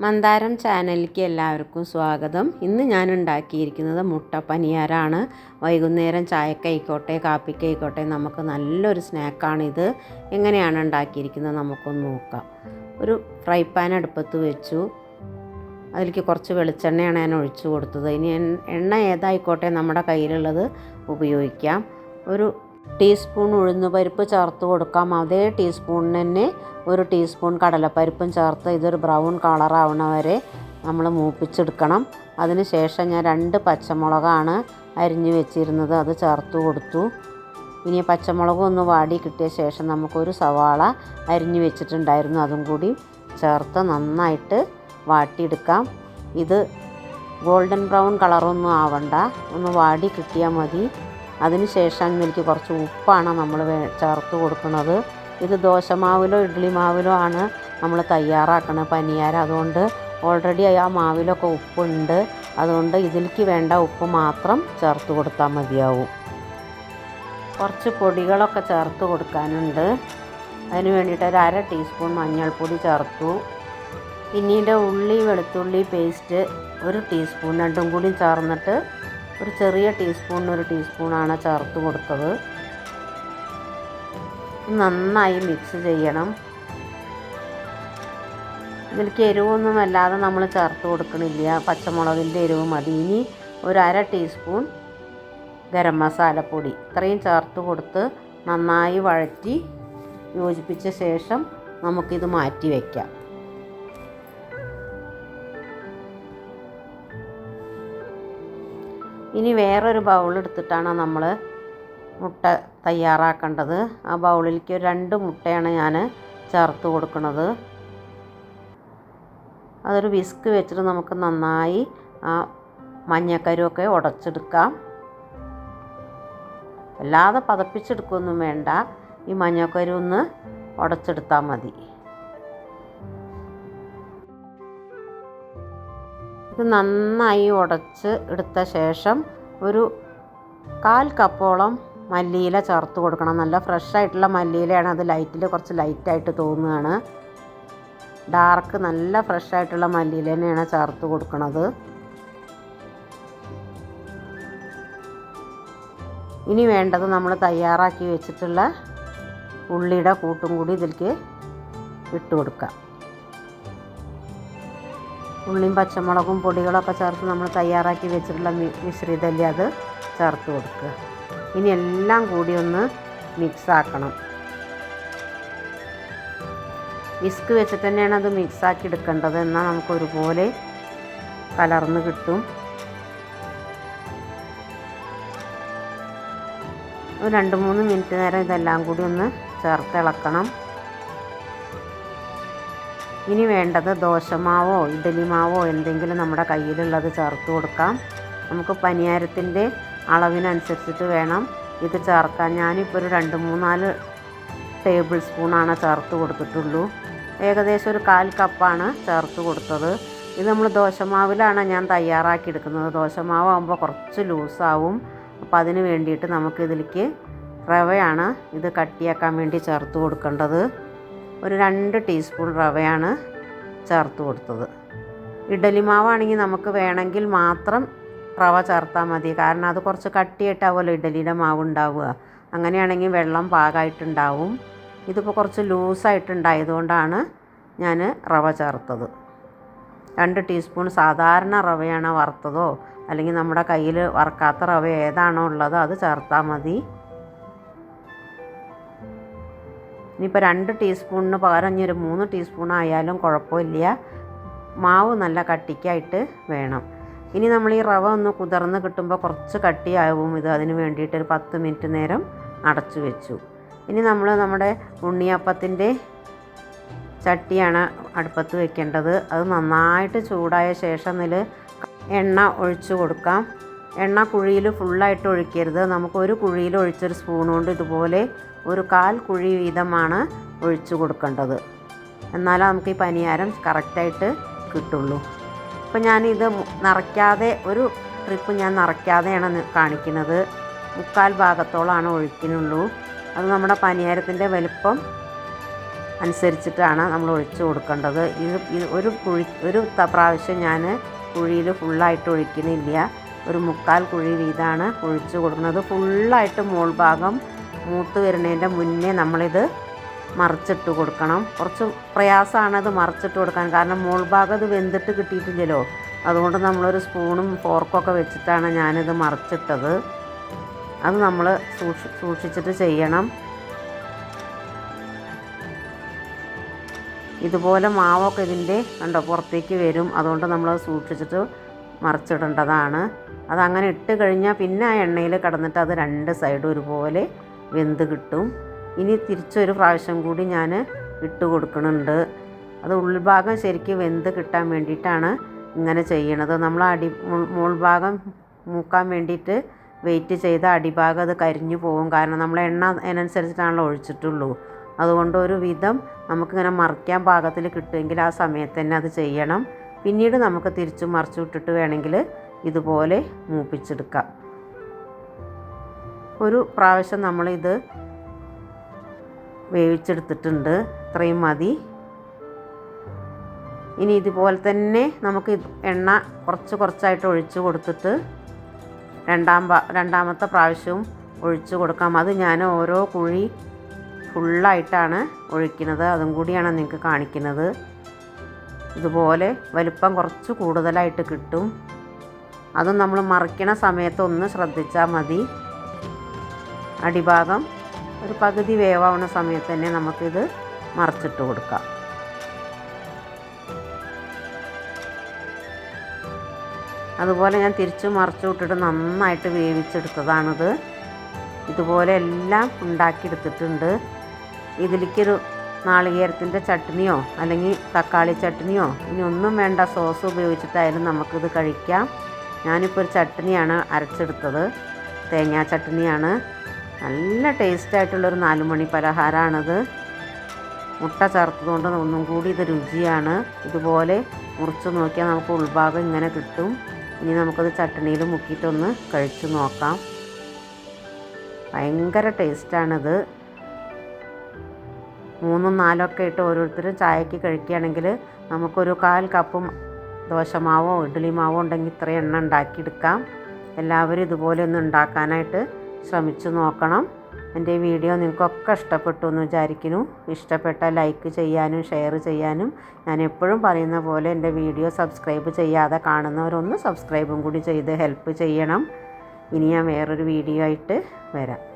മന്ദാരം ചാനലിലേക്ക് എല്ലാവർക്കും സ്വാഗതം. ഇന്ന് ഞാൻ ഉണ്ടാക്കിയിരിക്കുന്നത് മുട്ട പനിയാരാണ് വൈകുന്നേരം ചായക്കായിക്കോട്ടെ കാപ്പിക്കായിക്കോട്ടെ നമുക്ക് നല്ലൊരു സ്നാക്കാണിത്. എങ്ങനെയാണ് ഉണ്ടാക്കിയിരിക്കുന്നത് നമുക്കൊന്ന് നോക്കാം. ഒരു ഫ്രൈ പാൻ അടുപ്പത്ത് വെച്ചു. അതിലേക്ക് കുറച്ച് വെളിച്ചെണ്ണയാണ് ഞാൻ ഒഴിച്ചു കൊടുത്തത്. ഇനി എണ്ണ ഏതായിക്കോട്ടെ നമ്മുടെ കയ്യിലുള്ളത് ഉപയോഗിക്കാം. ഒരു ടീസ്പൂൺ ഉഴുന്നുപരിപ്പ് ചേർത്ത് കൊടുക്കാം. അതേ ടീസ്പൂണിന് തന്നെ ഒരു ടീസ്പൂൺ കടലപ്പരിപ്പും ചേർത്ത് ഇതൊരു ബ്രൗൺ കളറാവണ വരെ നമ്മൾ മൂപ്പിച്ചെടുക്കണം. അതിന് ശേഷം ഞാൻ രണ്ട് പച്ചമുളകാണ് അരിഞ്ഞു വെച്ചിരുന്നത്. അത് ചേർത്ത് കൊടുത്തു. ഇനി പച്ചമുളക് ഒന്ന് വാടി കിട്ടിയ ശേഷം നമുക്കൊരു സവാള അരിഞ്ഞു വെച്ചിട്ടുണ്ടായിരുന്നു. അതും കൂടി ചേർത്ത് നന്നായിട്ട് വാട്ടിയെടുക്കാം. ഇത് ഗോൾഡൻ ബ്രൗൺ കളറൊന്നും ആവണ്ട. ഒന്ന് വാടി കിട്ടിയാൽ മതി. അതിന് എനിക്ക് കുറച്ച് ഉപ്പാണ് നമ്മൾ ചേർത്ത് കൊടുക്കുന്നത്. ഇത് ദോശമാവിലോ ഇഡ്ഡലി മാവിലോ ആണ് നമ്മൾ തയ്യാറാക്കുന്നത് പനിയാരം. അതുകൊണ്ട് ഓൾറെഡി ആ മാവിലൊക്കെ ഉപ്പുണ്ട്. അതുകൊണ്ട് ഇതിലേക്ക് വേണ്ട ഉപ്പ് മാത്രം ചേർത്ത് കൊടുത്താൽ മതിയാവും. കുറച്ച് പൊടികളൊക്കെ ചേർത്ത് കൊടുക്കാനുണ്ട്. അതിന് വേണ്ടിയിട്ട് ഒരു അര ടീസ്പൂൺ മഞ്ഞൾപ്പൊടി ചേർത്തു. പിന്നീട് ഉള്ളി വെളുത്തുള്ളി പേസ്റ്റ് ഒരു ടീസ്പൂൺ രണ്ടും കൂടി ചേർന്നിട്ട് ഒരു ചെറിയ ടീസ്പൂണിന് ഒരു ടീസ്പൂണാണ് ചേർത്ത് കൊടുത്തത്. നന്നായി മിക്സ് ചെയ്യണം. ഇതിലേക്ക് എരിവൊന്നും അല്ലാതെ നമ്മൾ ചേർത്ത് കൊടുക്കണില്ല. പച്ചമുളകിന്റെ എരിവ് മതി. ഇനി ഒരു അര ടീസ്പൂൺ ഗരം മസാലപ്പൊടി ഇത്രയും ചേർത്ത് കൊടുത്ത് നന്നായി വഴറ്റി യോജിപ്പിച്ച ശേഷം നമുക്കിത് മാറ്റി വയ്ക്കാം ഇനി വേറൊരു ബൗൾ എടുത്തിട്ടാണ് നമ്മൾ മുട്ട തയ്യാറാക്കേണ്ടത്. ആ ബൗളിലേക്ക് രണ്ട് മുട്ടയാണ് ഞാൻ ചേർത്ത് കൊടുക്കുന്നത്. അതൊരു വിസ്ക് വെച്ചിട്ട് നമുക്ക് നന്നായി ആ മഞ്ഞക്കരുമൊക്കെ ഉടച്ചെടുക്കാം. അല്ലാതെ പതപ്പിച്ചെടുക്കുകയൊന്നും വേണ്ട. ഈ മഞ്ഞക്കരു ഒന്ന് ഉടച്ചെടുത്താൽ മതി. ഇത് നന്നായി ഉടച്ച് എടുത്ത ശേഷം ഒരു കാൽ കപ്പോളം മല്ലിയില ചേർത്ത് കൊടുക്കണം. നല്ല ഫ്രഷ് ആയിട്ടുള്ള മല്ലിയിലയാണ് അത് ലൈറ്റിൽ കുറച്ച് ലൈറ്റായിട്ട് തോന്നുകയാണ്. ഡാർക്ക് നല്ല ഫ്രഷ് ആയിട്ടുള്ള മല്ലിയില തന്നെയാണ് ചേർത്ത് കൊടുക്കുന്നത് ഇനി വേണ്ടത് നമ്മൾ തയ്യാറാക്കി വെച്ചിട്ടുള്ള ഉള്ളിയുടെ കൂട്ടും കൂടി ഇതിലേക്ക് ഇട്ട് കൊടുക്കാം. ഉള്ളിയും പച്ചമുളകും പൊടികളൊക്കെ ചേർത്ത് നമ്മൾ തയ്യാറാക്കി വെച്ചിട്ടുള്ള മിശ്രിതല്ലേ അത് ചേർത്ത് കൊടുക്കുക. ഇനി എല്ലാം കൂടി ഒന്ന് മിക്സ് ആക്കണം. വിസ്ക് വെച്ചിട്ട് തന്നെയാണ് അത് മിക്സാക്കി എടുക്കേണ്ടത്. എന്നാൽ നമുക്ക് ഒരുപോലെ കലർന്ന് കിട്ടും. ഒരു രണ്ട് മൂന്ന് മിനിറ്റ് നേരം ഇതെല്ലാം കൂടി ഒന്ന് ചേർത്ത് ഇളക്കണം. ഇനി വേണ്ടത് ദോശമാവോ ഇഡലി മാവോ എന്തെങ്കിലും നമ്മുടെ കയ്യിലുള്ളത് ചേർത്ത് കൊടുക്കാം. നമുക്ക് പനിയാരത്തിന്റെ അളവിനനുസരിച്ചിട്ട് വേണം ഇത് ചേർക്കാൻ. ഞാനിപ്പോൾ ഒരു രണ്ട് മൂന്നാൽ ടേബിൾ സ്പൂണാണ് ചേർത്ത് കൊടുത്തിട്ടുള്ളൂ. ഏകദേശം ഒരു കാൽ കപ്പാണ് ചേർത്ത് കൊടുത്തത്. ഇത് നമ്മൾ ദോശമാവിലാണ് ഞാൻ തയ്യാറാക്കി എടുക്കുന്നത്. ദോശമാവാകുമ്പോൾ കുറച്ച് ലൂസാവും. അപ്പോൾ അതിന് വേണ്ടിയിട്ട് നമുക്കിതിലേക്ക് റവയാണ് ഇത് കട്ടിയാക്കാൻ വേണ്ടി ചേർത്ത് കൊടുക്കേണ്ടത്. ഒരു രണ്ട് ടീസ്പൂൺ റവയാണ് ചേർത്ത് കൊടുത്തത്. ഇഡലി മാവാണെങ്കിൽ നമുക്ക് വേണമെങ്കിൽ മാത്രം റവ ചേർത്താൽ മതി. കാരണം അത് കുറച്ച് കട്ടിയിട്ടാവുമല്ലോ ഇഡലിയുടെ മാവ് ഉണ്ടാവുക അങ്ങനെയാണെങ്കിൽ വെള്ളം പാകമായിട്ടുണ്ടാവും ഇതിപ്പോൾ കുറച്ച് ലൂസായിട്ടുണ്ടായതുകൊണ്ടാണ് ഞാൻ റവ ചേർത്തത്. രണ്ട് ടീസ്പൂൺ സാധാരണ റവയാണ് വറുത്തതോ അല്ലെങ്കിൽ നമ്മുടെ കയ്യിൽ വറുക്കാത്ത റവ ഏതാണോ ഉള്ളത് അത് ചേർത്താൽ മതി. ഇനിയിപ്പോൾ രണ്ട് ടീസ്പൂണിന് പകരം ഇനി ഒരു മൂന്ന് ടീസ്പൂൺ ആയാലും കുഴപ്പമില്ല. മാവ് നല്ല കട്ടിക്കായിട്ട് വേണം. ഇനി നമ്മൾ ഈ റവ ഒന്ന് കുതിർന്ന് കിട്ടുമ്പോൾ കുറച്ച് കട്ടിയാവും. ഇത് അതിന് വേണ്ടിയിട്ട് ഒരു പത്ത് മിനിറ്റ് നേരം അടച്ചു വെച്ചു. ഇനി നമ്മൾ നമ്മുടെ ഉണ്ണിയപ്പത്തിന്റെ ചട്ടിയാണ് അടുപ്പത്ത് വെക്കേണ്ടത്. അത് നന്നായിട്ട് ചൂടായ ശേഷം ഇതിൽ എണ്ണ ഒഴിച്ചു കൊടുക്കാം. എണ്ണ കുഴിയിൽ ഫുള്ളായിട്ട് ഒഴിക്കരുത്. നമുക്ക് ഒരു കുഴിയിൽ ഒഴിച്ചൊരു സ്പൂൺ കൊണ്ട് ഇതുപോലെ ഒരു കാൽ കുഴി വീതമാണ് ഒഴിച്ചു കൊടുക്കേണ്ടത്. എന്നാലേ നമുക്ക് ഈ പനിയാരം കറക്റ്റായിട്ട് കിട്ടുള്ളൂ. ഇപ്പം ഞാനിത് നിറയ്ക്കാതെ ഒരു ട്രിപ്പ് ഞാൻ നിറയ്ക്കാതെയാണ് കാണിക്കുന്നത്. മുക്കാൽ ഭാഗത്തോളമാണ് ഒഴിക്കുന്നുള്ളൂ. അത് നമ്മുടെ പനിയാരത്തിന്റെ വലിപ്പം അനുസരിച്ചിട്ടാണ് നമ്മൾ ഒഴിച്ചു കൊടുക്കേണ്ടത്. ഇത് ഒരു കുഴി ഒരു പ്രാവശ്യം ഞാൻ കുഴിയിൽ ഫുള്ളായിട്ട് ഒഴിക്കുന്നില്ല. ഒരു മുക്കാൽ കുഴി വീതാണ് ഒഴിച്ചു കൊടുക്കുന്നത്. ഫുള്ളായിട്ട് മോൾ ഭാഗം മൂത്ത് വരുന്നതിന്റെ മുന്നേ നമ്മളിത് മറിച്ചിട്ട് കൊടുക്കണം. കുറച്ച് പ്രയാസമാണ് അത് മറിച്ചിട്ട് കൊടുക്കാൻ. കാരണം മോൾ ഭാഗം ഇത് വെന്തിട്ട് കിട്ടിയിട്ടില്ലല്ലോ. അതുകൊണ്ട് നമ്മളൊരു സ്പൂണും ഫോർക്കൊക്കെ വെച്ചിട്ടാണ് ഞാനിത് മറിച്ചിട്ടത്. അത് നമ്മൾ സൂക്ഷി സൂക്ഷിച്ചിട്ട് ചെയ്യണം. ഇതുപോലെ മാവൊക്കെ ഇതിന്റെ കണ്ടോ പുറത്തേക്ക് വരും. അതുകൊണ്ട് നമ്മൾ സൂക്ഷിച്ചിട്ട് മറിച്ചിടേണ്ടതാണ്. അതങ്ങനെ ഇട്ട് കഴിഞ്ഞാൽ പിന്നെ ആ എണ്ണയിൽ കിടന്നിട്ട് അത് രണ്ട് സൈഡും ഒരുപോലെ വെന്ത് കിട്ടും. ഇനി തിരിച്ചൊരു പ്രാവശ്യം കൂടി ഞാൻ ഇട്ട് കൊടുക്കുന്നുണ്ട് അത് ഉൾഭാഗം ശരിക്കും വെന്ത് കിട്ടാൻ വേണ്ടിയിട്ടാണ് ഇങ്ങനെ ചെയ്യണത്. നമ്മൾ അടി മുൾ- മുൾഭാഗം മൂക്കാൻ വേണ്ടിയിട്ട് വെയിറ്റ് ചെയ്ത അടിഭാഗം അത് കരിഞ്ഞു പോകും കാരണം നമ്മൾ എണ്ണ അതിനനുസരിച്ചിട്ടാണല്ലോ ഒഴിച്ചിട്ടുള്ളൂ. അതുകൊണ്ട് ഒരു വിധം നമുക്കിങ്ങനെ മറിക്കാൻ പാകത്തിൽ കിട്ടുമെങ്കിൽ ആ സമയത്ത് തന്നെ അത് ചെയ്യണം. പിന്നീട് നമുക്ക് തിരിച്ചു മറിച്ചു വിട്ടിട്ട് വേണമെങ്കിൽ ഇതുപോലെ മൂപ്പിച്ചെടുക്കാം. ഒരു പ്രാവശ്യം നമ്മളിത് വേവിച്ചെടുത്തിട്ടുണ്ട്. ഇത്രയും മതി. ഇനി ഇതുപോലെ തന്നെ നമുക്ക് എണ്ണ കുറച്ച് കുറച്ചായിട്ട് ഒഴിച്ച് കൊടുത്തിട്ട് രണ്ടാം രണ്ടാമത്തെ പ്രാവശ്യവും ഒഴിച്ച് കൊടുക്കാം. അത് ഞാൻ ഓരോ കുഴി ഫുള്ളായിട്ടാണ് ഒഴിക്കുന്നത്. അതും കൂടിയാണ് നിങ്ങൾക്ക് കാണിക്കുന്നത്. ഇതുപോലെ വലുപ്പം കുറച്ച് കൂടുതലായിട്ട് കിട്ടും. അതും നമ്മൾ മറിക്കണ സമയത്ത് ഒന്ന് ശ്രദ്ധിച്ചാൽ മതി. അടിഭാഗം ഒരു പകുതി വേവാവുന്ന സമയത്ത് തന്നെ നമുക്കിത് മറിച്ചിട്ട് കൊടുക്കാം. അതുപോലെ ഞാൻ തിരിച്ചു മറിച്ചു വിട്ടിട്ട് നന്നായിട്ട് വേവിച്ചെടുത്തതാണിത്. ഇതുപോലെ എല്ലാം ഉണ്ടാക്കിയെടുത്തിട്ടുണ്ട്. ഇതിലേക്കൊരു നാളികേരത്തിന്റെ ചട്നിയോ അല്ലെങ്കിൽ തക്കാളി ചട്നിയോ ഇനി ഒന്നും വേണ്ട സോസ് ഉപയോഗിച്ചിട്ടായാലും നമുക്കിത് കഴിക്കാം. ഞാനിപ്പോൾ ഒരു ചട്നിയാണ് അരച്ചെടുത്തത്. തേങ്ങാ ചട്നിയാണ്. നല്ല ടേസ്റ്റായിട്ടുള്ളൊരു നാലുമണി പലഹാരമാണിത് മുട്ട ചേർത്തതുകൊണ്ട് ഒന്നും കൂടി ഇത് രുചിയാണ്. ഇതുപോലെ മുറിച്ച് നോക്കിയാൽ നമുക്ക് ഉൾഭാഗം ഇങ്ങനെ കിട്ടും. ഇനി നമുക്കത് ചട്ടണിയിൽ മുക്കിയിട്ടൊന്ന് കഴിച്ച് നോക്കാം. ഭയങ്കര ടേസ്റ്റാണിത് മൂന്നും നാലൊക്കെ ഇട്ട് ഓരോരുത്തരും ചായക്ക് കഴിക്കുകയാണെങ്കിൽ നമുക്കൊരു കാൽ കപ്പും ദോശമാവോ ഇഡ്ഡലി മാവോ ഉണ്ടെങ്കിൽ ഇത്രയും എണ്ണ ഉണ്ടാക്കിയെടുക്കാം. എല്ലാവരും ഇതുപോലെ ഒന്ന് ഉണ്ടാക്കാനായിട്ട് ശ്രമിച്ചു നോക്കണം. എന്റെ വീഡിയോ നിങ്ങൾക്കൊക്കെ ഇഷ്ടപ്പെട്ടു എന്ന് വിചാരിക്കുന്നു. ഇഷ്ടപ്പെട്ട ലൈക്ക് ചെയ്യാനും ഷെയർ ചെയ്യാനും. ഞാൻ എപ്പോഴും പറയുന്ന പോലെ എന്റെ വീഡിയോ സബ്സ്ക്രൈബ് ചെയ്യാതെ കാണുന്നവരൊന്ന് സബ്സ്ക്രൈബും കൂടി ചെയ്ത് ഹെൽപ്പ് ചെയ്യണം. ഇനി ഞാൻ വേറൊരു വീഡിയോ ആയിട്ട് വരാം.